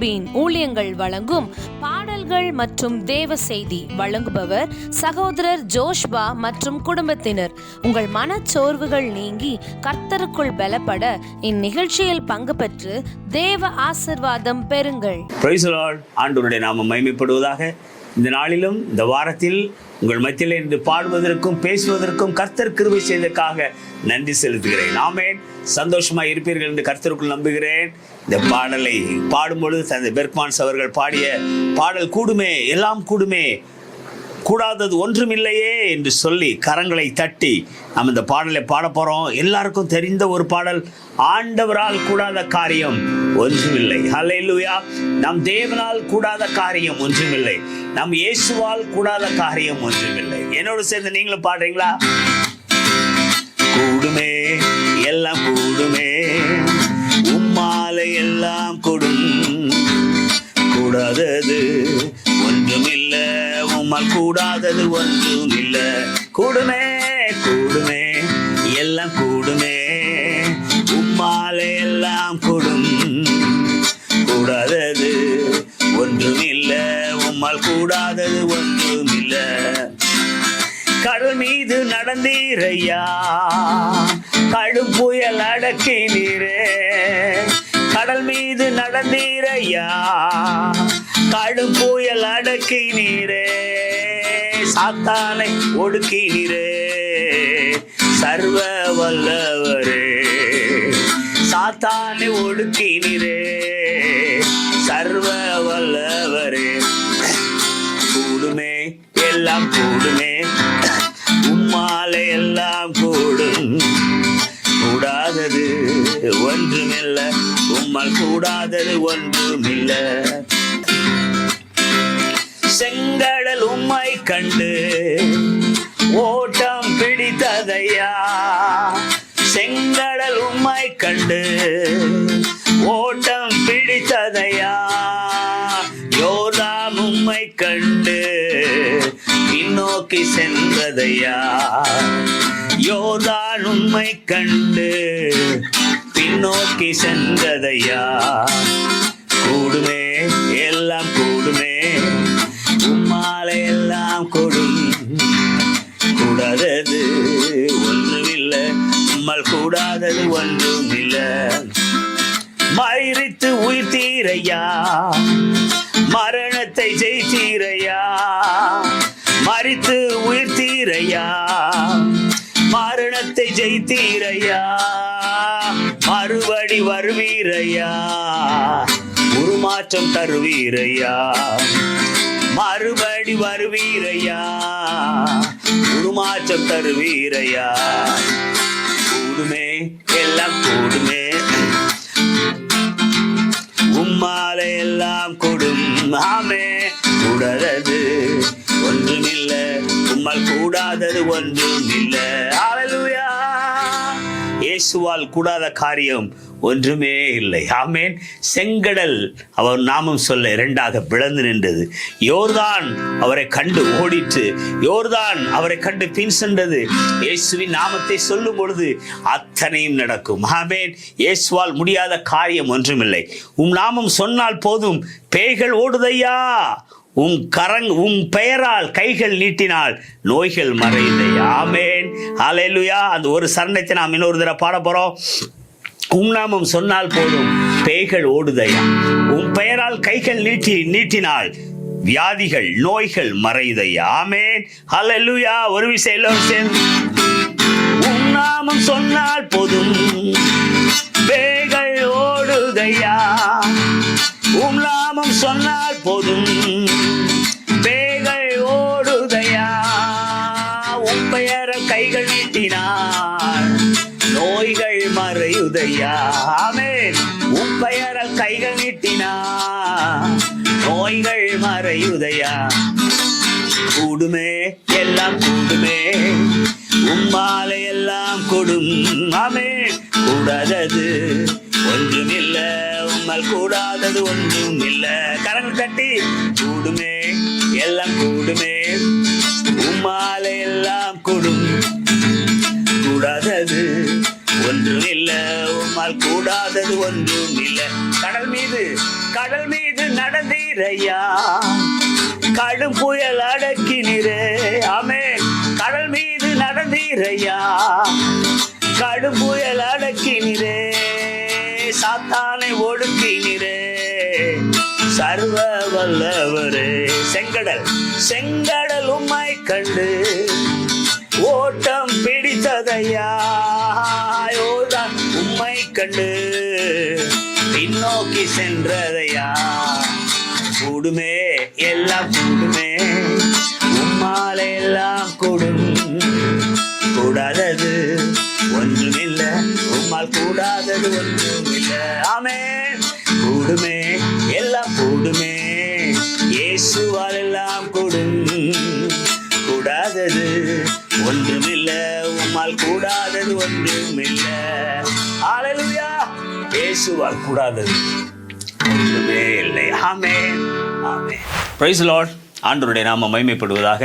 யாக்கோபின் ஊழியங்கள் வழங்கும் பாடல்கள் மற்றும் தேவ செய்தி வழங்குபவர் சகோதரர் ஜோஷ்பா மற்றும் குடும்பத்தினர். உங்கள் மனச்சோர்வுகள் நீங்கி கர்த்தருக்குள் பலப்பட இந்நிகழ்ச்சியில் பங்கு பெற்று தேவ ஆசிர்வாதம் பெறுங்கள். ஆண்டவருடைய மகிமைப்படுவதாக. இந்த நாளிலும் இந்த வாரத்தில் உங்கள் மத்தியில் இருந்து பாடுவதற்கும் பேசுவதற்கும் கர்த்தர் கிருபை செய்ததற்காக நன்றி செலுத்துகிறேன். ஆமேன். சந்தோஷமா இருப்பீர்கள் என்று கர்த்தருக்குள் நம்புகிறேன். இந்த பாடலை பாடும்பொழுது தந்தை பெர்க்மான்ஸ் அவர்கள் பாடிய பாடல் கூடுமே எல்லாம் கூடுமே கூடாதது ஒன்றுமில்லையே என்று சொல்லி கரங்களை தட்டி நம்ம இந்த பாடலை பாட போறோம். எல்லாருக்கும் தெரிந்த ஒரு பாடல் ஆண்டவரால் கூடாத காரியம் ஒன்றுமில்லை. ஹalleluya நம் தேவனால் கூடாத காரியம் ஒன்றுமில்லை. நம் இயேசுவால் கூடாத காரியம் ஒன்றுமில்லை. என்னோடு சேர்ந்து நீங்களும் பாடுறீங்களா? கூடுமே எல்லாம் கூடுமே. உம்மாலை எல்லாம் கொடும். கூடாதது ஒன்றுமில்ல. உம்மால் கூடாதது ஒன்றுமில்ல. இல்லை கூடுமே மீது நடந்தீரையா? கடும் புயல் அடக்கினீரே. கடல் மீது நடந்தீரையா? கடும் புயல் அடக்கினீரே. சாத்தானை ஒடுக்கினீரே. சர்வ வல்லவரே. சாத்தானை ஒடுக்கினீரே. சர்வ வல்லவரே. கூடுமே எல்லாம் கூடுமே. மாலை எல்லாம் கூடும். கூடாதது ஒன்றுமில்ல. உம்மால் கூடாதது ஒன்றுமில்ல. செங்கடல் உம்மை கண்டு ஓட்டம் பிடித்ததையா? செங்கடல் உம்மை கண்டு ஓட்டம் பிடித்ததையா? யோதாம் உம்மை கண்டு நோக்கி சென்றதையா? யோதான் உண்மை கண்டு பின்னோக்கி சென்றதையா? கூடுமே எல்லாம் கூடுமே உம்மாலை எல்லாம் கொடும். கூடாதது ஒன்றுமில்லை உம்மால் கூடாதது ஒன்றுமில்லை. உயிர் தீரையா? மரணத்தை ஜெயித்தீரையா? மறித்து உயிர்த்தீரையா மரணத்தை ஜெயித்தீரையா? மறுபடி வருவீரையா? உருமாற்றம் தருவீரையா? மறுபடி வருவீரையா? உருமாற்றம் தருவீரையா? கூடுமே எல்லாம் கூடுமே. உம்மாலை எல்லாம் கொடும். ஆமே உடலது. ஒன்றுமில்ல உம்மால் கூடாதது ஒன்றுமில்ல ஹalleluya இயேசுவால் கூடாத காரியம் ஒன்றுமே இல்லை. ஆமேன் செங்கடல் அவர் நாமம் சொல்ல இரண்டாக பிளந்து நின்றது. யோர்தான் அவரை கண்டு ஓடிற்று. யோர்தான் அவரை கண்டு பின் சென்றது. இயேசுவின் நாமத்தை சொல்லும் பொழுது அத்தனையும் நடக்கும். ஆமேன் இயேசுவால் முடியாத காரியம் ஒன்றுமில்லை. உம் நாமம் சொன்னால் போதும். பேய்கள் ஓடுதையா? உம் கரங் உம் பெயரால் கைகள் நீட்டினால் நோய்கள் மறையுதையா ஆமேன். அலையிலுயா அந்த ஒரு சரணத்தை நாம் இன்னொரு தடவை பாட போறோம். உம் நாமம் சொன்னால் போதும் பேய்கள் ஓடுதையா. உன் பெயரால் கைகள் நீட்டி நீட்டினால் வியாதிகள் நோய்கள் மறையுதையா ஆமேன். ஹalleluya. ஒரு விஷயம் எல்லோரும் சேர்ந்து. உம் நாமம் சொன்னால் போதும் பேய்கள் ஓடுதையா. உம் நாமம் சொன்னால் போதும் ஐயா ஆமே உம் பெயரால் கைகள் நீட்டினா நோய்கள் மறையுதையா. கூடுமே எல்லாம் கூடுமே. உம்மாலை எல்லாம் கொடும் ஆமே கூடாதது ஒன்றும் இல்ல உம்மால் கூடாதது ஒன்றும் இல்ல கரங்கள் கட்டி கூடுமே எல்லாம் கூடுமே. உம்மாலை எல்லாம் கொடும் கூடாதது ஒன்றும் இல்லை நம்மால் கூடாதது ஒன்றும் இல்ல கடல் மீது கடல் மீது நடந்தீரையா? கடும் புயல் அடக்கினிரே ஆமே கடல் மீது நடந்தீரையா? கடும் புயல் அடக்கினிரே சாத்தானை ஒடுக்கினிரே சர்வ வல்லவரே. செங்கடல் செங்கடல் உம்மை கண்டு ஓட்டம் பிடித்ததையா? யோர்தான் கண்டு பின்னோக்கி சென்றதையா? கூடுமே எல்லாம் கூடுமே. உம்மால எல்லாம் கூடும். கூடாதது ஒன்றுமில்லை. உம்மால் கூடாதது ஒன்றுமில்லை. ஆமே கூடுமே எல்லாம் கூடுமே. இயேசுவால் எல்லாம் கூடும். கூடாதது ஒன்றுமில்லை. உம்மால் கூடாதது ஒன்றுமில்லை. இயேசுவால் கூடாது. ஒன்றுமே இல்லை. ஆமே ஆமே பிரைஸ் லார்ட் ஆண்டவருடைய நாம மகிமைப்படுவதாக.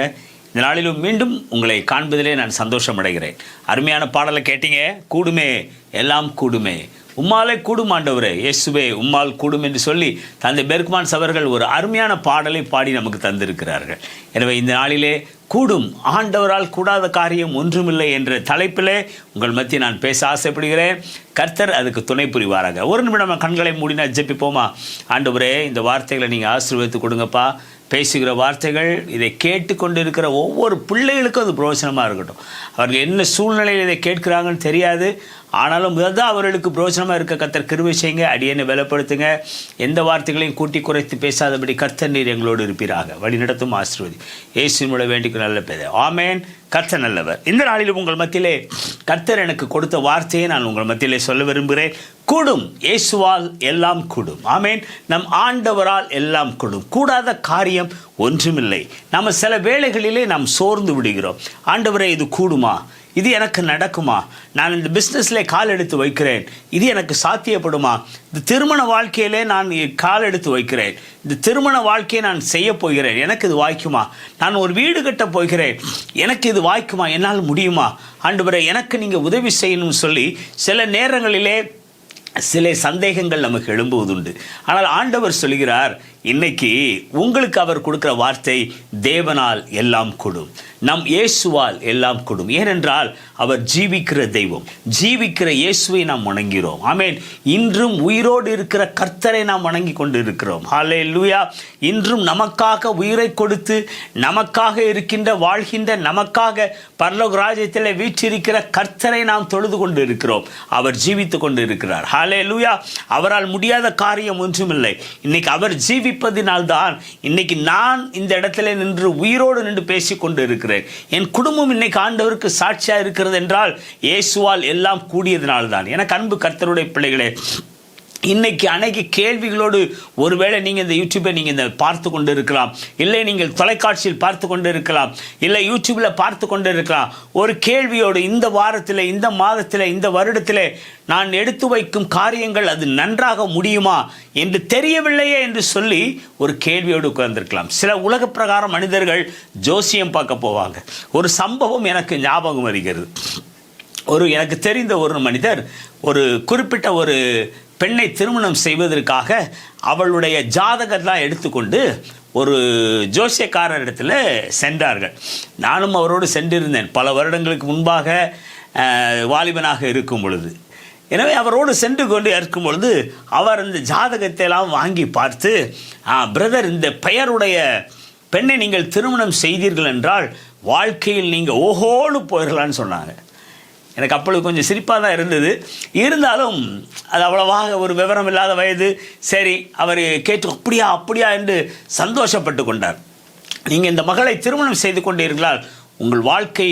இந்த நாளிலும் மீண்டும் உங்களை காண்பதிலே நான் சந்தோஷம் அடைகிறேன் அருமையான பாடலை கேட்டீங்க. கூடுமே. எல்லாம் கூடுமே. உம்மாலே கூடும் ஆண்டவரே. இயேசுவே உம்மால் கூடும் என்று சொல்லி தந்தை பெர்க்மான்ஸ் அவர்கள் ஒரு அருமையான பாடலை பாடி நமக்கு தந்திருக்கிறார்கள். எனவே இந்த நாளிலே கூடும் ஆண்டவரால் கூடாத காரியம் ஒன்றுமில்லை என்ற தலைப்பிலே உங்கள் மத்திய நான் பேச ஆசைப்படுகிறேன். கர்த்தர் அதுக்கு துணை புரிவாராக. ஒரு நிமிடம் கண்களை மூடினா ஜெபிப்போமா? ஆண்டவரே இந்த வார்த்தைகளை நீங்கள் ஆசீர்வதித்து கொடுங்கப்பா. பேசுகிற வார்த்தைகள் இதை கேட்டுக்கொண்டிருக்கிற ஒவ்வொரு பிள்ளைகளுக்கும் அது பிரயோஜனமாக இருக்கட்டும். அவர்கள் என்ன சூழ்நிலையில் இதை கேட்குறாங்கன்னு தெரியாது. ஆனாலும் முதல் தான் அவர்களுக்கு பிரயோஜனமாக இருக்க கர்த்தர் கிருவி செய்யுங்க அடியனை பலப்படுத்துங்க. எந்த வார்த்தைகளையும் கூட்டி குறைத்து பேசாதபடி கர்த்தர் நீர் எங்களோடு இருப்பீராக. வழிநடத்தும் ஆசீர்வதி. ஏசின் மூலம் வேண்டிக்கு நல்ல பேத. ஆமேன். கர்த்தர் நல்லவர். இந்த நாளிலும் உங்கள் மத்தியிலே கர்த்தர் எனக்கு கொடுத்த வார்த்தையை நான் உங்கள் மத்தியிலே சொல்ல விரும்புகிறேன். கூடும். இயேசுவால் எல்லாம் கூடும். ஆமேன். நம் ஆண்டவரால் எல்லாம் கூடும். கூடாத காரியம் ஒன்றுமில்லை. நம்ம சில வேளைகளிலே நாம் சோர்ந்து விடுகிறோம். ஆண்டவரே இது கூடுமா? இது எனக்கு நடக்குமா? நான் இந்த பிஸ்னஸில் கால் எடுத்து வைக்கிறேன். இது எனக்கு சாத்தியப்படுமா? இந்த திருமண வாழ்க்கையிலே நான் கால் எடுத்து வைக்கிறேன். இந்த திருமண வாழ்க்கையை நான் செய்ய போகிறேன். எனக்கு இது வாய்க்குமா? நான் ஒரு வீடு கட்ட போகிறேன். எனக்கு இது வாய்க்குமா? என்னால் முடியுமா? ஆண்டவரே எனக்கு நீங்கள் உதவி செய்யணும்னு சொல்லி சில நேரங்களிலே சில சந்தேகங்கள் நமக்கு எழும்புவதுண்டு. ஆனால் ஆண்டவர் சொல்கிறார் இன்னைக்கு உங்களுக்கு அவர் கொடுக்குற வார்த்தை தேவனால் எல்லாம் கொடும். நம் இயேசுவால் எல்லாம் கொடும். ஏனென்றால் அவர் ஜீவிக்கிற தெய்வம். ஜீவிக்கிற இயேசுவை நாம் வணங்கிறோம் ஆமேன். இன்றும் உயிரோடு இருக்கிற கர்த்தரை நாம் வணங்கி கொண்டு இருக்கிறோம் ஹாலே லூயா இன்றும் நமக்காக உயிரை கொடுத்து நமக்காக இருக்கின்ற வாழ்கின்ற நமக்காக பரலோக ராஜ்யத்தில் வீற்றிருக்கிற கர்த்தரை நாம் தொழுது கொண்டு இருக்கிறோம் அவர் ஜீவித்து கொண்டு இருக்கிறார் ஹாலே லூயா அவரால் முடியாத காரியம் ஒன்றுமில்லை. இன்னைக்கு அவர் ஜீவி ஜெபிப்பதினால்தான் இன்னைக்கு நான் இந்த இடத்துல நின்று உயிரோடு நின்று பேசிக் கொண்டு இருக்கிறேன் என் குடும்பம் இன்னைக்கு ஆண்டவருக்கு சாட்சியா இருக்கிறது என்றால் இயேசுவால் எல்லாம் கூடியதினால்தான். எனக்கு அன்பு கர்த்தருடைய பிள்ளைகளே இன்னைக்கு அன்னைக்கு கேள்விகளோடு ஒருவேளை நீங்கள் இந்த யூடியூப்பை நீங்கள் இந்த பார்த்து கொண்டு இருக்கலாம் இல்லை நீங்கள் தொலைக்காட்சியில் பார்த்து கொண்டு இருக்கலாம் இல்லை யூடியூப்பில் பார்த்து கொண்டு இருக்கலாம் ஒரு கேள்வியோடு இந்த வாரத்தில் இந்த மாதத்தில் இந்த வருடத்தில் நான் எடுத்து வைக்கும் காரியங்கள் அது நன்றாக முடியுமா என்று தெரியவில்லையே என்று சொல்லி ஒரு கேள்வியோடு உட்கார்ந்துருக்கலாம். சில உலக பிரகாரம் மனிதர்கள் ஜோசியம் பார்க்க போவாங்க. ஒரு சம்பவம் எனக்கு ஞாபகம் வருகிறது. ஒரு எனக்கு தெரிந்த ஒரு மனிதர் ஒரு குறிப்பிட்ட ஒரு பெண்ணை திருமணம் செய்வதற்காக அவளுடைய ஜாதகத்தெல்லாம் எடுத்துக்கொண்டு ஒரு ஜோசியக்காரர் இடத்துல சென்றார்கள். நானும் அவரோடு சென்றிருந்தேன். பல வருடங்களுக்கு முன்பாக வாலிபனாக இருக்கும் பொழுது. எனவே அவரோடு சென்று கொண்டு இருக்கும் பொழுது அவர் இந்த ஜாதகத்தை எல்லாம் வாங்கி பார்த்து பிரதர் இந்த பெயருடைய பெண்ணை நீங்கள் திருமணம் செய்தீர்கள் என்றால் வாழ்க்கையில் நீங்கள் ஓஹோன்னு போயிடலான்னு சொன்னாங்க. எனக்கு அப்பொழுது கொஞ்சம் சிரிப்பாக தான் இருந்தது. இருந்தாலும் அது அவ்வளவாக ஒரு விவரம் இல்லாத வயது. சரி அவர் கேட்டு அப்படியா அப்படியா என்று சந்தோஷப்பட்டு கொண்டார். நீங்கள் இந்த மகளை திருமணம் செய்து கொண்டீர்களால் உங்கள் வாழ்க்கை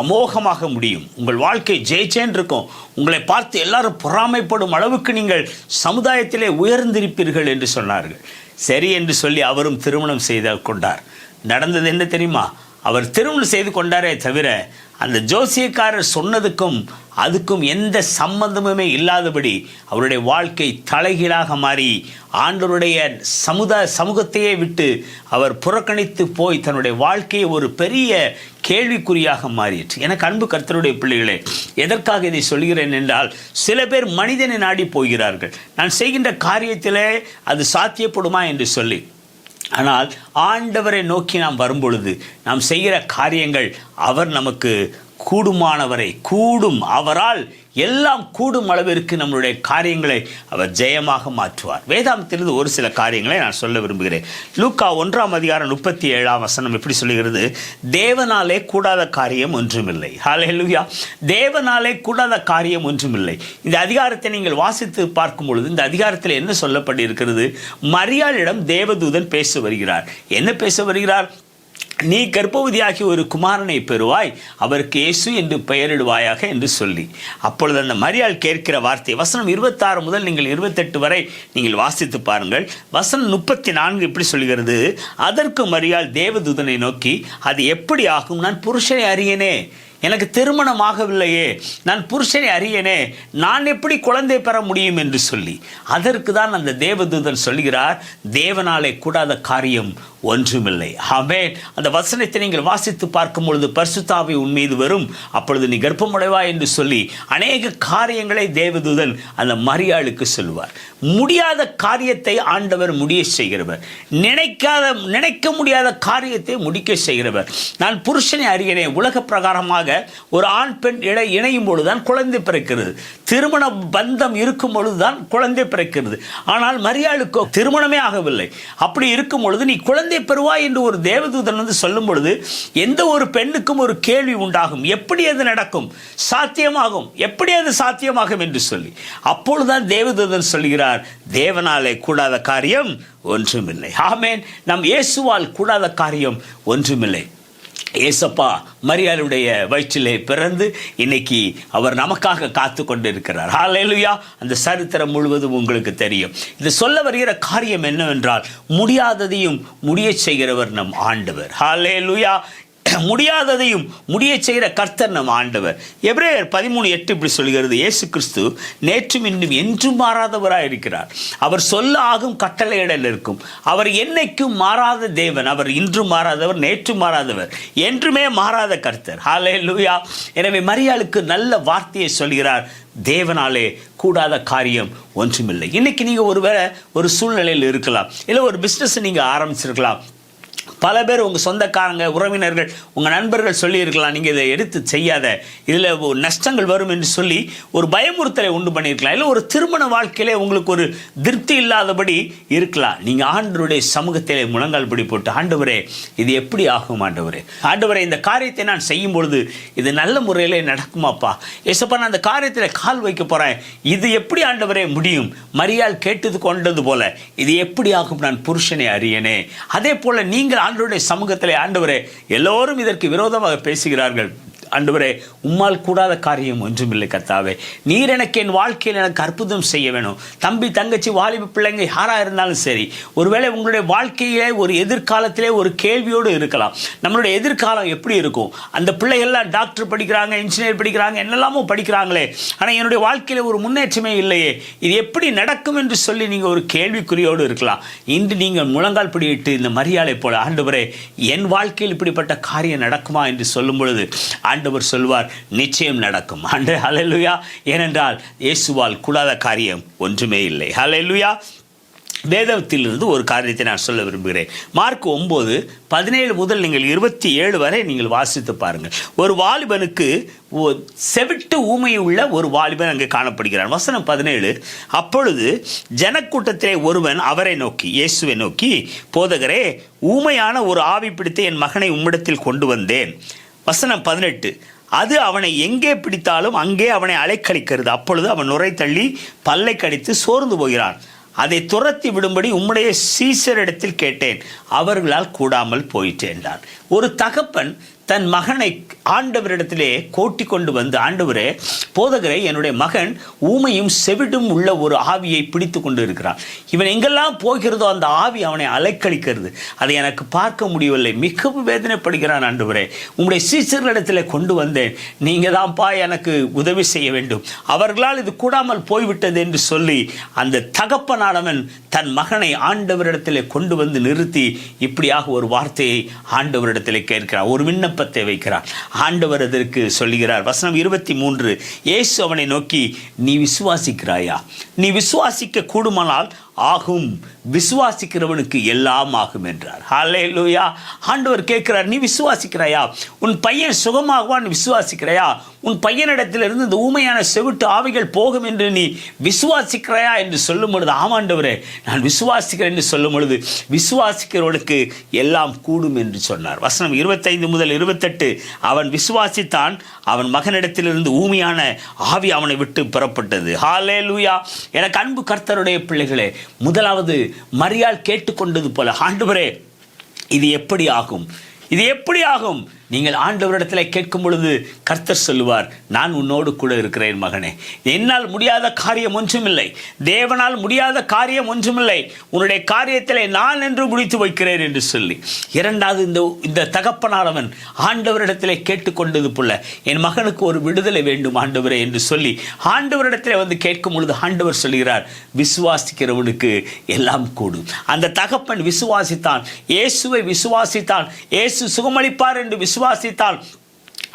அமோகமாக முடியும். உங்கள் வாழ்க்கை ஜெயிச்சேன் இருக்கும். உங்களை பார்த்து எல்லாரும் பொறாமைப்படும் அளவுக்கு நீங்கள் சமுதாயத்திலே உயர்ந்திருப்பீர்கள் என்று சொன்னார்கள். சரி என்று சொல்லி அவரும் திருமணம் செய்து கொண்டார். நடந்தது என்ன தெரியுமா? அவர் திருமணம் செய்து கொண்டாரே தவிர அந்த ஜோசியக்காரர் சொன்னதுக்கும் அதுக்கும் எந்த சம்பந்தமுமே இல்லாதபடி அவருடைய வாழ்க்கை தலைகீழாக மாறி ஆண்டவருடைய சமுதாய சமூகத்தையே விட்டு அவர் புறக்கணித்து போய் தன்னுடைய வாழ்க்கையை ஒரு பெரிய கேள்விக்குறியாக மாறிற்று. எனக்கு அன்பு கர்த்தருடைய பிள்ளைகளே எதற்காக இதை சொல்கிறேன் என்றால் சில பேர் மனிதனை நாடி போகிறார்கள். நான் செய்கின்ற காரியத்திலே அது சாத்தியப்படுமா என்று சொல்லி. ஆனால் ஆண்டவரை நோக்கி நாம் வரும்பொழுது நாம் செய்கிற காரியங்கள் அவர் நமக்கு கூடுமானவரை கூடும். அவரால் எல்லாம் கூடும் அளவிற்கு நம்மளுடைய காரியங்களை அவர் ஜெயமாக மாற்றுவார். வேதாந்தத்திலிருந்து ஒரு சில காரியங்களை நான் சொல்ல விரும்புகிறேன். லூக்கா ஒன்றாம் அதிகாரம் முப்பத்தி ஏழாம் வசனம் எப்படி சொல்லுகிறது? தேவனாலே கூடாத காரியம் ஒன்றுமில்லை. ஹalleluya தேவனாலே கூடாத காரியம் ஒன்றுமில்லை. இந்த அதிகாரத்தை நீங்கள் வாசித்து பார்க்கும் பொழுது இந்த அதிகாரத்தில் என்ன சொல்லப்பட்டிருக்கிறது? மரியாளிடம் தேவதூதன் பேச வருகிறார். என்ன பேச வருகிறார்? நீ கர்ப்பவதியாகி ஒரு குமாரனை பெறுவாய் அவருக்கு இயேசு என்று பெயரிடுவாயாக என்று சொல்லி. அப்பொழுது அந்த மரியாள் கேட்கிற வார்த்தை வசனம் இருபத்தாறு முதல் நீங்கள் இருபத்தெட்டு வரை நீங்கள் வாசித்து பாருங்கள். வசனம் முப்பத்தி நான்கு இப்படி சொல்கிறது அதற்கு மரியாள் தேவதூதனை நோக்கி அது எப்படி ஆகும்? நான் புருஷனை அறியனே. எனக்கு திருமணம் ஆகவில்லையே. நான் புருஷனை அறியனே. நான் எப்படி குழந்தை பெற முடியும்? என்று சொல்லி. அதற்கு தான் அந்த தேவதூதன் சொல்கிறார் தேவனாலே கூடாத காரியம் ஒன்றுமில்லை. ஆமென். அந்த வசனத்தை நீங்கள் வாசித்து பார்க்கும் பொழுது பரிசுத்தாவி உன் மீது வரும். அப்பொழுது நீ கர்ப்பமுடைவா என்று சொல்லி அநேக காரியங்களை தேவதூதன் அந்த மரியாளுக்கு சொல்லுவார். முடியாத காரியத்தை ஆண்டவர் முடிய செய்கிறவர். நினைக்காத நினைக்க முடியாத காரியத்தை முடிக்க செய்கிறவர். நான் புருஷனை அறிகிறேன் உலக பிரகாரமாக ஒரு ஆண் பெண் இடை இணையும் பொழுதுதான் குழந்தை பிறக்கிறது. திருமண பந்தம் இருக்கும் பொழுதுதான் குழந்தை பிறக்கிறது. ஆனால் மரியாளுக்கோ திருமணமே ஆகவில்லை. அப்படி இருக்கும் பொழுது நீ குழந்தை பெறுவாய் என்று ஒரு தேவதூதன் வந்து சொல்லும் பொழுது எந்த ஒரு பெண்ணுக்கும் ஒரு கேள்வி உண்டாகும். எப்படி அது நடக்கும்? சாத்தியமாகும். எப்படி அது சாத்தியமாகும் என்று சொல்லி. அப்பொழுதுதான் தேவதூதன் சொல்கிறார் தேவனாலே கூடாத காரியம் ஒன்றுமில்லை. ஆமேன். நம் இயேசுவால் கூடாத காரியம் ஒன்றுமில்லை. ஏசப்பா மரியாளுடைய வயிற்றிலே பிறந்து இன்னைக்கு அவர் நமக்காக காத்து கொண்டிருக்கிறார். ஹாலேலுயா அந்த சரித்திரம் முழுவதும் உங்களுக்கு தெரியும். இது சொல்ல வருகிற காரியம் என்னவென்றால் முடியாததையும் முடியச் செய்கிறவர் நம் ஆண்டவர். ஹாலேலுயா முடியாததையும் முடிய செய்கிற கர்த்தர் நம் ஆண்டவர். எப்ரேயர் பதிமூணு எட்டு இப்படி சொல்கிறது இயேசு கிறிஸ்து நேற்றும் இன்னும் என்றும் மாறாதவராக இருக்கிறார். அவர் சொல்ல ஆகும் கட்டளையிடல் இருக்கும். அவர் என்னைக்கும் மாறாத தேவன். அவர் இன்றும் மாறாதவர் நேற்றும் மாறாதவர். என்றுமே மாறாத கர்த்தர். ஹாலே லூயா எனவே மரியாளுக்கு நல்ல வார்த்தையை சொல்கிறார். தேவனாலே கூடாத காரியம் ஒன்றுமில்லை. இன்னைக்கு நீங்கள் ஒருவேளை ஒரு சூழ்நிலையில் இருக்கலாம். இல்லை ஒரு பிஸ்னஸ் நீங்கள் ஆரம்பிச்சிருக்கலாம். பல பேர் உங்கள் சொந்தக்காரங்க உறவினர்கள் உங்கள் நண்பர்கள் சொல்லியிருக்கலாம். நீங்கள் இதை எடுத்து செய்யாத. இதில் நஷ்டங்கள் வரும் என்று சொல்லி ஒரு பயமுறுத்தலை உண்டு பண்ணியிருக்கலாம். இல்லை ஒரு திருமண வாழ்க்கையிலே உங்களுக்கு ஒரு திருப்தி இல்லாதபடி இருக்கலாம். நீங்கள் ஆண்டவருடைய சமூகத்திலே முழங்கால் பிடி போட்டு ஆண்டவரே இது எப்படி ஆகும் ஆண்டவரே? ஆண்டவரே இந்த காரியத்தை நான் செய்யும் பொழுது இது நல்ல முறையிலே நடக்குமாப்பா? ஏசப்பா நான் அந்த காரியத்தில் கால் வைக்க போகிறேன் இது எப்படி ஆண்டவரே முடியும்? மரியாள் கேட்டது கொண்டது போல. இது எப்படி ஆகும்? நான் புருஷனை அறியனே. அதே போல் நீங்கள் ஆண்டவருடைய சமூகத்திலே ஆண்டவரே எல்லோரும் இதற்கு விரோதமாக பேசுகிறார்கள். அன்றுவரே உம்மால் கூடாத காரியம் ஒன்றும் இல்லை கர்த்தாவே. நீர் எனக்கு என் வாழ்க்கையில் எனக்கு அற்புதம் செய்ய வேணும். தம்பி தங்கச்சி வாலிப பிள்ளைங்க யாராக இருந்தாலும் சரி ஒருவேளை உங்களுடைய வாழ்க்கையிலே ஒரு எதிர்காலத்திலே ஒரு கேள்வியோடு இருக்கலாம். நம்மளுடைய எதிர்காலம் எப்படி இருக்கும்? அந்த பிள்ளைகள்லாம் டாக்டர் படிக்கிறாங்க இன்ஜினியர் படிக்கிறாங்க என்னெல்லாமோ படிக்கிறாங்களே. ஆனால் என்னுடைய வாழ்க்கையில் ஒரு முன்னேற்றமே இல்லையே. இது எப்படி நடக்கும் என்று சொல்லி நீங்கள் ஒரு கேள்விக்குறியோடு இருக்கலாம். இன்று நீங்கள் முழங்கால் பிடியிட்டு இந்த மரியாதை போல ஆண்டவரே என் வாழ்க்கையில் இப்படிப்பட்ட காரியம் நடக்குமா என்று சொல்லும் பொழுது ஆண்டவர் சொல்வார் நிச்சயம் நடக்கும். ஆண்டு ஹalleluya ஏனென்றால் இயேசுவால் கூடாத காரியம் ஒன்றுமே இல்லை. ஹalleluya வேதத்திலிருந்து ஒரு காரியத்தை நான் சொல்ல விரும்புகிறேன். மார்க் ஒம்பது பதினேழு முதல் நீங்கள் இருபத்தி ஏழு வரை நீங்கள் வாசித்து பாருங்கள். ஒரு வாலிபனுக்கு செவிட்டு ஊமை உள்ள ஒரு வாலிபன் அங்கே காணப்படுகிறான். வசனம் பதினேழு அப்பொழுது ஜனக்கூட்டத்திலே ஒருவன் அவரை நோக்கி இயேசுவை நோக்கி போதகரே ஊமையான ஒரு ஆவி பிடித்து என் மகனை உம்மிடத்தில் கொண்டு வந்தேன். வசனம் பதினெட்டு. அது அவனை எங்கே பிடித்தாலும் அங்கே அவனை அலைக்கழிக்கிறது. அப்பொழுது அவன் நுரை தள்ளி பல்லை கடித்து சோர்ந்து போகிறான். அதை துரத்தி விடும்படி உம்முடைய சீசரிடத்தில் கேட்டேன். அவர்களால் கூடாமல் போயிட்டேன் என்றான். ஒரு தகப்பன் தன் மகனை ஆண்டவரிடத்திலே கோட்டி கொண்டு வந்து ஆண்டவரே போதகரே என்னுடைய மகன் ஊமையும் செவிடும் உள்ள ஒரு ஆவியை பிடித்து கொண்டு இருக்கிறான் இவன் எங்கெல்லாம் போகிறதோ அந்த ஆவி அவனை அலைக்கழிக்கிறது. அதை எனக்கு பார்க்க முடியவில்லை. மிகவும் வேதனைப்படுகிறான் ஆண்டவரே. உங்களுடைய சீசர்களிடத்தில் கொண்டு வந்தேன். நீங்கள் தான்ப்பா எனக்கு உதவி செய்ய வேண்டும். அவர்களால் இது கூடாமல் போய்விட்டது என்று சொல்லி அந்த தகப்பனானவன் தன் மகனை ஆண்டவரிடத்தில் கொண்டு வந்து நிறுத்தி இப்படியாக ஒரு வார்த்தையை ஆண்டவரிடத்தில் கேட்கிறான். ஒரு விண்ணப்பத்தை வைக்கிறார். ஆண்டவர் அதற்கு சொல்லுகிறார். வசனம் இருபத்தி மூன்று இயேசு அவனை நோக்கி நீ விசுவாசிக்கிறாயா? நீ விசுவாசிக்க கூடுமானால் ஆகும். விசுவாசிக்கிறவனுக்கு எல்லாம் ஆகும் என்றார். ஹalleluya ஆண்டவர் கேட்கிறார் நீ விசுவாசிக்கிறாயா? உன் பையன் சுகமாகுவான் விசுவாசிக்கிறாயா? உன் பையனிடத்திலிருந்து இந்த ஊமையான செவிட்டு ஆவிகள் போகும் என்று நீ விசுவாசிக்கிறாயா? என்று சொல்லும் பொழுது ஆமாண்டவரே நான் விசுவாசிக்கிறேன் என்று சொல்லும் பொழுது விசுவாசிக்கிறவனுக்கு எல்லாம் கூடும் என்று சொன்னார். வசனம் இருபத்தைந்து முதல் இருபத்தெட்டு அவன் விசுவாசித்தான் அவன் மகனிடத்திலிருந்து ஊமையான ஆவி அவனை விட்டு புறப்பட்டது. ஹாலே லூயா எனக்கு அன்பு கர்த்தருடைய பிள்ளைகளே முதலாவது மரியாள் கேட்டுக்கொண்டது போல. ஆண்டவரே இது எப்படி ஆகும்? இது எப்படி ஆகும்? நீங்கள் ஆண்டவரிடத்தில் கேட்கும் பொழுது கர்த்தர் சொல்லுவார் நான் உன்னோடு கூட இருக்கிறேன் மகனே. என்னால் முடியாத காரியம் ஒன்றுமில்லை. தேவனால் முடியாத காரியம் ஒன்றுமில்லை. உன்னுடைய காரியத்தில் நான் என்று முடித்து வைக்கிறேன் என்று சொல்லி. இரண்டாவது இந்த இந்த தகப்பனானவன் ஆண்டவரிடத்தில் கேட்டுக்கொண்டது போல என் மகனுக்கு ஒரு விடுதலை வேண்டும் ஆண்டவரே என்று சொல்லி ஆண்டவரிடத்தில் வந்து கேட்கும் பொழுது ஆண்டவர் சொல்கிறார் விசுவாசிக்கிறவனுக்கு எல்லாம் கூடும். அந்த தகப்பன் விசுவாசித்தான். இயேசுவை விசுவாசித்தான். இயேசு சுகமளிப்பார் என்று விசுவாசித்தான்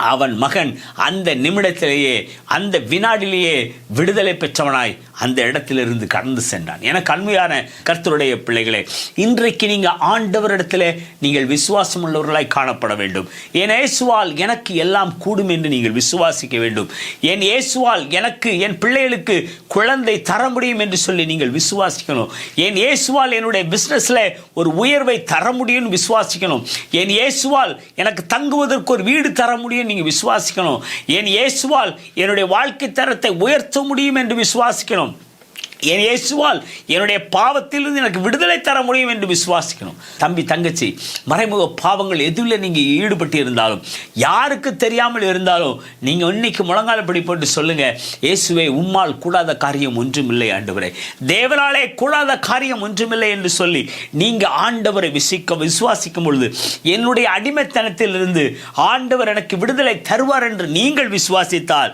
அவன் மகன் அந்த நிமிடத்திலேயே அந்த வினாடிலேயே விடுதலை பெற்றவனாய் அந்த இடத்திலிருந்து கடந்து சென்றான். என கண்மையான கர்த்தருடைய பிள்ளைகளே இன்றைக்கு நீங்கள் ஆண்டவரிடத்தில் நீங்கள் விசுவாசம் உள்ளவர்களாய் காணப்பட வேண்டும். என் இயேசுவால் எனக்கு எல்லாம் கூடும் என்று நீங்கள் விசுவாசிக்க வேண்டும். என் இயேசுவால் எனக்கு என் பிள்ளைகளுக்கு குழந்தை தர முடியும் என்று சொல்லி நீங்கள் விசுவாசிக்கணும். என் இயேசுவால் என்னுடைய பிஸ்னஸில் ஒரு உயர்வை தர முடியும்னு விசுவாசிக்கணும். என் இயேசுவால் எனக்கு தங்குவதற்கு ஒரு வீடு தர முடியும் நீங்கள் விசுவாசிக்கணும். என் இயேசுவால் என்னுடைய வாழ்க்கை தரத்தை உயர்த்த முடியும் என்று விசுவாசிக்கணும். என் இயேசுவால் என்னுடைய பாவத்திலிருந்து எனக்கு விடுதலை தர முடியும் என்று விசுவாசிக்கணும். தம்பி தங்கச்சி மறைமுக பாவங்கள் எதுவில் நீங்கள் ஈடுபட்டு இருந்தாலும் யாருக்கு தெரியாமல் இருந்தாலும் நீங்கள் இன்னைக்கு முழங்காலப்படி போட்டு சொல்லுங்கள் இயேசுவை உம்மால் கூடாத காரியம் ஒன்றுமில்லை ஆண்டவரை. தேவனாலே கூடாத காரியம் ஒன்றுமில்லை என்று சொல்லி நீங்கள் ஆண்டவரை விசிக்க விசுவாசிக்கும் பொழுது என்னுடைய அடிமைத்தனத்திலிருந்து ஆண்டவர் எனக்கு விடுதலை தருவார் என்று நீங்கள் விசுவாசித்தால்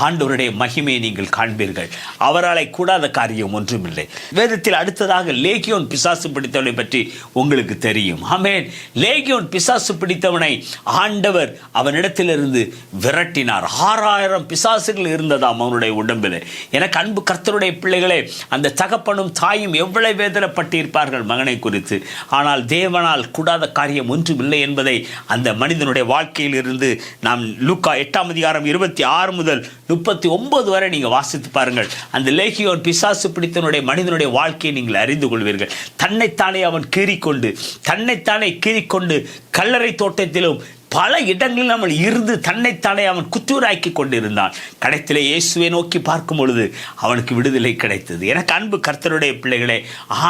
ஆண்டவருடைய மகிமையை நீங்கள் காண்பீர்கள். அவராலை கூடாத காரியம் ஒன்றுமில்லை. வேதத்தில் அடுத்ததாக லேகியோன் பிசாசு பிடித்தவனை பற்றி உங்களுக்கு தெரியும். ஆமென். லேகியோன் பிசாசு பிடித்தவனை ஆண்டவர் அவனிடத்திலிருந்து விரட்டினார். ஆறாயிரம் பிசாசுகள் இருந்ததாம் அவனுடைய உடம்பில். எனக்கு அன்பு கர்த்தருடைய பிள்ளைகளே அந்த தகப்பனும் தாயும் எவ்வளவு வேதனைப்பட்டிருப்பார்கள் மகனை குறித்து. ஆனால் தேவனால் கூடாத காரியம் ஒன்றுமில்லை என்பதை அந்த மனிதனுடைய வாழ்க்கையில் இருந்து நாம் லூக்கா எட்டாம் அதிகாரம் இருபத்தி ஆறு முதல் முப்பத்தி ஒன்பது வரை நீங்கள் வாசித்து பாருங்கள். அந்த லேகியோன் பிசாசு பிடித்தனுடைய மனிதனுடைய வாழ்க்கையை நீங்கள் அறிந்து கொள்வீர்கள். தன்னைத்தானே அவன் கீறிக்கொண்டு தன்னைத்தானே கீறிக்கொண்டு கல்லறை தோட்டத்திலும் பல இடங்களில் அவன் இருந்து தன்னைத்தானே அவன் குற்றூராக்கி கொண்டிருந்தான். கடைத்திலே இயேசுவை நோக்கி பார்க்கும் பொழுது அவனுக்கு விடுதலை கிடைத்தது. எனக்கு அன்பு கர்த்தருடைய பிள்ளைகளே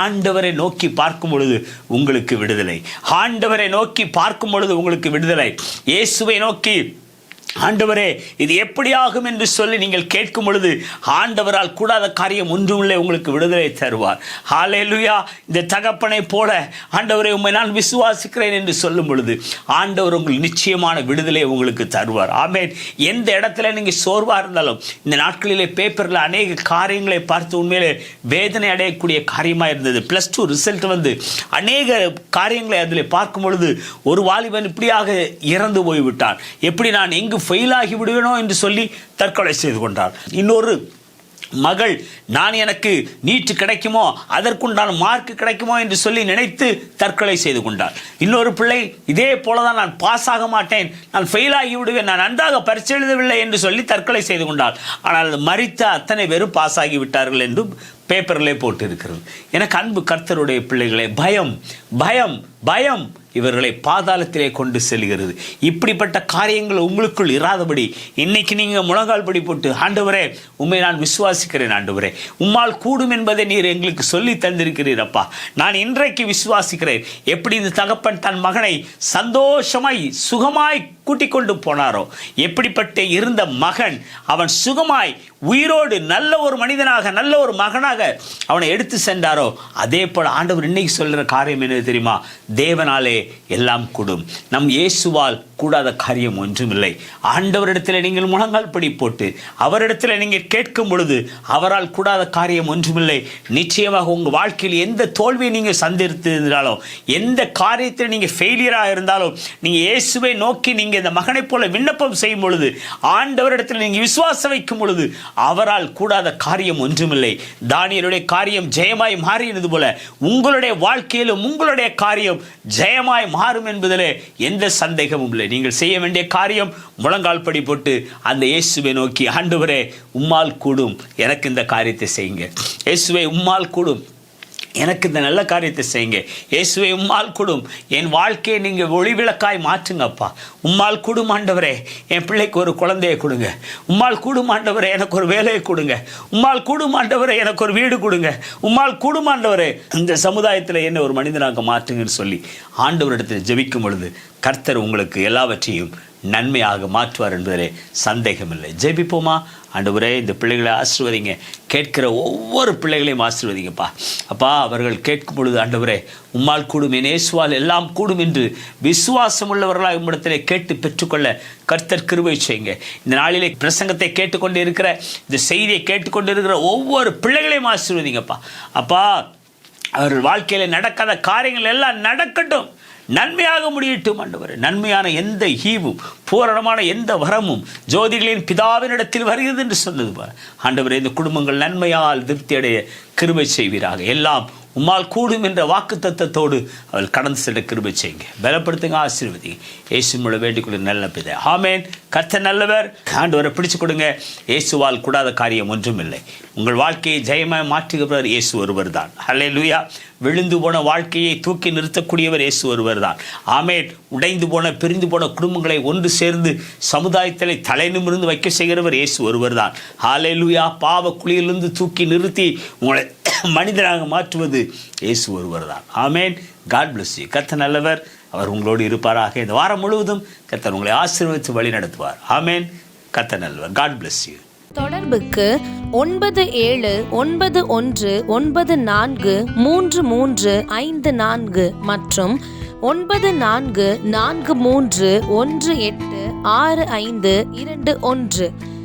ஆண்டவரை நோக்கி பார்க்கும் பொழுது உங்களுக்கு விடுதலை. ஆண்டவரை நோக்கி பார்க்கும் பொழுது உங்களுக்கு விடுதலை. இயேசுவை நோக்கி ஆண்டவரே இது எப்படியாகும் என்று சொல்லி நீங்கள் கேட்கும் பொழுது ஆண்டவரால் கூடாத காரியம் ஒன்றுமில்லை உங்களுக்கு விடுதலை தருவார். ஹalleluya இந்த தகப்பனை போல ஆண்டவரை உண்மை நான் விசுவாசிக்கிறேன் என்று சொல்லும் பொழுது ஆண்டவர் உங்கள் நிச்சயமான விடுதலை உங்களுக்கு தருவார். ஆமேன் எந்த இடத்துல நீங்கள் சோர்வாக இருந்தாலும் இந்த நாட்களிலே பேப்பரில் அநேக காரியங்களை பார்த்து உண்மையிலே வேதனை அடையக்கூடிய காரியமாக இருந்தது. ப்ளஸ் டூ ரிசல்ட் வந்து அநேக காரியங்களை அதில் பார்க்கும் பொழுது ஒரு வாலிபன் இப்படியாக இறந்து போய்விட்டான். எப்படி நான் எங்கு ஃபெயில் ஆகிவிடுவேனோ என்று சொல்லி தற்கொலை செய்து கொண்டார். இன்னொரு மகள் நான் எனக்கு நீட்டு கிடைக்குமோ அதற்குண்டான மார்க் கிடைக்குமோ என்று சொல்லி நினைத்து தற்கொலை செய்து கொண்டார். இன்னொரு பிள்ளை இதே போல தான் நான் பாஸ் ஆக மாட்டேன். நான் ஃபெயில் ஆகி விடுவேன். நான் நன்றாக பரிசு எழுதவில்லை என்று சொல்லி தற்கொலை செய்து கொண்டார். ஆனால் மறித்த அத்தனை பேரும் பாஸ் ஆகிவிட்டார்கள் என்று பேப்பரிலே போட்டு இருக்கிறது எனக்கு அன்பு கர்த்தருடைய பிள்ளைகளே பயம் பயம் பயம். இவர்களை பாதாளத்திலே கொண்டு செல்கிறது. இப்படிப்பட்ட காரியங்கள் உங்களுக்குள் இராதபடி இன்னைக்கு நீங்கள் முழங்கால் படி போட்டு ஆண்டவரே உண்மை நான் விசுவாசிக்கிறேன் ஆண்டவரே. உம்மால் கூடும் என்பதை நீர் எங்களுக்கு சொல்லி தந்திருக்கிறீர் அப்பா. நான் இன்றைக்கு விசுவாசிக்கிறேன். எப்படி இந்த தகப்பன் தன் மகனை சந்தோஷமாய் சுகமாய் கூட்டிக் கொண்டு போனாரோ? எப்படிப்பட்ட இருந்த மகன் அவன் சுகமாய் உயிரோடு நல்ல ஒரு மனிதனாக நல்ல ஒரு மகனாக அவனை எடுத்து சென்றாரோ? அதே போல் ஆண்டவர் இன்னைக்கு சொல்கிற காரியம் என்ன தெரியுமா? தேவனாலே எல்லாம் கூடும். நம் இயேசுவால் கூடாத காரியம் ஒன்றுமில்லை ஆண்டவரிடத்தில் நீங்கள் முழங்கால் படி போட்டு அவரிடத்தில் நீங்கள் கேட்கும் பொழுது அவரால் கூடாத காரியம் ஒன்றுமில்லை நிச்சயமாக உங்கள் வாழ்க்கையில் எந்த தோல்வியை நீங்கள் சந்தித்திருந்தாலும் எந்த காரியத்தில் நீங்கள் ஃபெயிலியராக இருந்தாலும் நீங்கள் இயேசுவை நோக்கி நீங்கள் இந்த மகனைப் போல விண்ணப்பம் செய்யும் பொழுது ஆண்டவரிடத்தில் நீங்கள் விசுவாசம் வைக்கும் பொழுது அவரால் கூடாத காரியம் ஒன்றுமில்லை தானியலுடைய காரியம் ஜெயமாய் மாறியது போல உங்களுடைய வாழ்க்கையிலும் உங்களுடைய காரியம் ஜெயமாய் மாறும் என்பதில் எந்த சந்தேகமும் இல்லை. நீங்கள் செய்ய வேண்டிய காரியம் முழங்கால் படி போட்டு அந்த இயேசுவை நோக்கி ஆண்டவரே உம்மால் கூடும். எனக்கு இந்த காரியத்தை செய்யுங்க இயேசுவை உம்மால் கூடும். எனக்கு இந்த நல்ல காரியத்தை செய்யுங்க. இயேசுவை உம்மால் கொடும். என் வாழ்க்கையை நீங்கள் ஒளிவிளக்காய் மாற்றுங்கப்பா. உம்மால் கூடும் ஆண்டவரே என் பிள்ளைக்கு ஒரு குழந்தையை கொடுங்க. உம்மால் கூடும் ஆண்டவரே எனக்கு ஒரு வேலையை கொடுங்க. உம்மால் கூடும் ஆண்டவரே எனக்கு ஒரு வீடு கொடுங்க. உம்மால் கூடும் ஆண்டவரே இந்த சமுதாயத்தில் என்ன ஒரு மனிதனாக மாற்றுங்கன்னு சொல்லி ஆண்டவரிடத்தில் ஜெபிக்கும் பொழுது கர்த்தர் உங்களுக்கு எல்லாவற்றையும் நன்மையாக மாற்றுவார் என்பதிலே சந்தேகமில்லை. ஜெபிப்போமா? ஆண்டவரே இந்த பிள்ளைகளை ஆசீர்வதிங்க. கேட்கிற ஒவ்வொரு பிள்ளைகளையும் ஆசீர்வதிங்கப்பா. அப்பா அவர்கள் கேட்கும் பொழுது ஆண்டவரே உம்மால் கூடும் என் இயேசுவால் எல்லாம் கூடும் என்று விசுவாசம் உள்ளவர்களாக உம்மிடத்திலே கேட்டு பெற்றுக்கொள்ள கர்த்தர் கிருபை செய்யுங்க. இந்த நாளிலே பிரசங்கத்தை கேட்டுக்கொண்டு இருக்கிற இந்த செய்தியை கேட்டுக்கொண்டு இருக்கிற ஒவ்வொரு பிள்ளைகளையும் ஆசிர்வதிங்கப்பா. அப்பா அவர்கள் வாழ்க்கையில் நடக்காத காரியங்கள் எல்லாம் நடக்கட்டும். நன்மையாக முடியட்டும் ஆண்டவர். நன்மையான எந்த ஈவும் பூரணமான எந்த வரமும் ஜோதிகளின் பிதாவினிடத்தில் வருகிறது என்று சொன்னது பார் ஆண்டவரே இந்த குடும்பங்கள் நன்மையால் திருப்தி அடைய கிருபை செய்வீராக. எல்லாம் உம்மால் கூடும் என்ற வாக்கு தத்தத்தோடு அவள் கடந்து செல்ல கிருபை செய்யுங்க. பலப்படுத்துங்க ஆசீர்வதி இயேசு மூலம் வேண்டிக்கொள்ள நல்ல பிதை. ஆமேன். கத்த நல்லவர். ஆண்டவரை பிடிச்சு கொடுங்க. இயேசுவால் கூடாத காரியம் ஒன்றும் இல்லை உங்கள் வாழ்க்கையை ஜெயமாக மாற்றுகிறவர் இயேசு ஒருவர் தான் ஹலே லூயா விழுந்து போன வாழ்க்கையை தூக்கி நிறுத்தக்கூடியவர் இயேசு ஒருவர் தான் ஆமேன். உடைந்து போன பிரிந்து போன குடும்பங்களை ஒன்று சேர்ந்து சமுதாயத்தில் தலை நிமிர்ந்து வைக்க செய்கிறவர் இயேசு ஒருவர் தான் ஹாலே பாவ குழியிலிருந்து தூக்கி நிறுத்தி உங்களை மனிதனாக மாற்றுவது இயேசு ஒருவர் தான் ஆமேன். காட் பிளஸ் யூ கத்த நல்லவர். அவர் உங்களோடு இருப்பாராக. இந்த வாரம் முழுவதும் கத்தர் உங்களை ஆசீர்வதித்து வழி நடத்துவார் ஆமேன். கத்த நல்லவர். காட் பிளஸ் யூ தொடர்புக்கு ஒன்பது ஏழு ஒன்பது ஒன்று ஒன்பது நான்கு மூன்று மூன்று ஐந்து நான்கு மற்றும் ஒன்பது நான்கு நான்கு மூன்று ஒன்று எட்டு ஆறு ஐந்து இரண்டு ஒன்று.